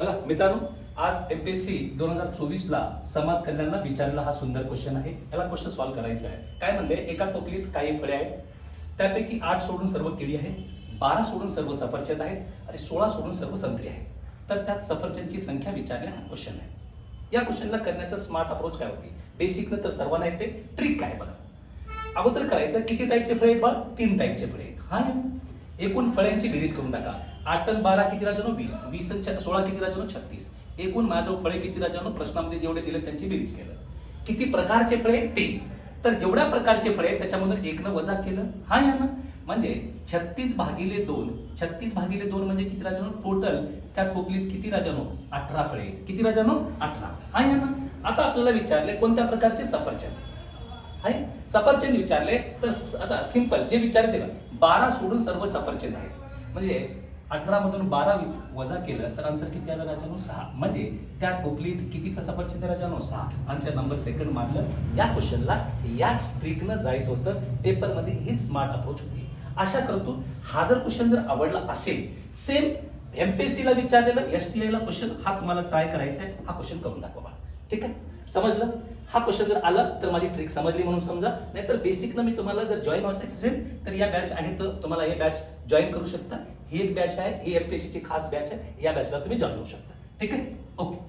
मित्रांनो आज सी दोन हजार चोवीस ला समाज कल्याणला विचारलेला हा सुंदर क्वेश्चन आहे. याला क्वेश्चन सॉल्व्ह करायचा आहे. काय म्हणले? एका टोपलीत काही फळे आहेत. त्यापैकी आठ सोडून सर्व केळी आहेत. बारा सोडून सर्व सफरचंद आहेत. आणि सोळा सोडून सर्व संत्री आहेत. तर त्यात सफरचंदची संख्या विचारणे हा क्वेश्चन आहे. या क्वेश्चनला करण्याचं स्मार्ट अप्रोच काय होती? बेसिक तर सर्वांना येते. ट्रिक काय बघा? अगोदर करायचं किती टाईपचे फळे आहेत बाळ? तीन टाईपचे फळे आहेत. हा एकूण फळ्यांची बेरीज करून टाका. आठ टन बारा किती राजानो? वीस. वीस सोळा किती राजानो? छत्तीस. एकूण माझं फळे किती राजानो? प्रश्नामध्ये जेवढे दिले त्यांची बेरीज केलं. किती प्रकारचे फळे? ते तर जेवढ्या प्रकारचे फळे त्याच्यामधून एकनं वजा केलं. हा या ना. म्हणजे छत्तीस भागिले दोन. छत्तीस भागिले दोन म्हणजे किती राजानो? टोटल त्या टोपलीत किती राजानो? अठरा फळे. आहेत किती राजानो? अठरा. हा या ना. आता आपल्याला विचारले कोणत्या प्रकारचे सफरचंद? आहे सफरचंद विचारले तर आता सिंपल जे विचारते ना बारा सोडून सर्व सफरचंद आहेत. म्हणजे अठरा मधून बारा वजा केलं तर आन्सर किती आलं राजानो? सहा. म्हणजे त्या टोपलीत किती सफरचंद राजानो? सहा. आन्सर नंबर सेकंड मारलं. या क्वेश्चनला या स्ट्रिकनं जायचं होतं. पेपरमध्ये हीच स्मार्ट अप्रोच होती. आशा करतो हा जर क्वेश्चन जर आवडला असेल सेम एमपीएससी ला विचारलेलं एस टी आयला क्वेश्चन हा तुम्हाला ट्राय करायचा आहे. हा क्वेश्चन करून दाखवा ठीक आहे? समजलं? हा क्वेश्चन जर आला तर माझी ट्रिक समजली म्हणून समजा. नाहीतर बेसिकनं मी तुम्हाला जर जॉईन व्हायचं असेल तर या बॅच आहे तर तुम्हाला हे बॅच जॉईन करू शकता. ही एक बॅच आहे ही एमपीएससी ची खास बॅच आहे या बॅचला तुम्ही जॉईन होऊ शकता. ठीक आहे? ओके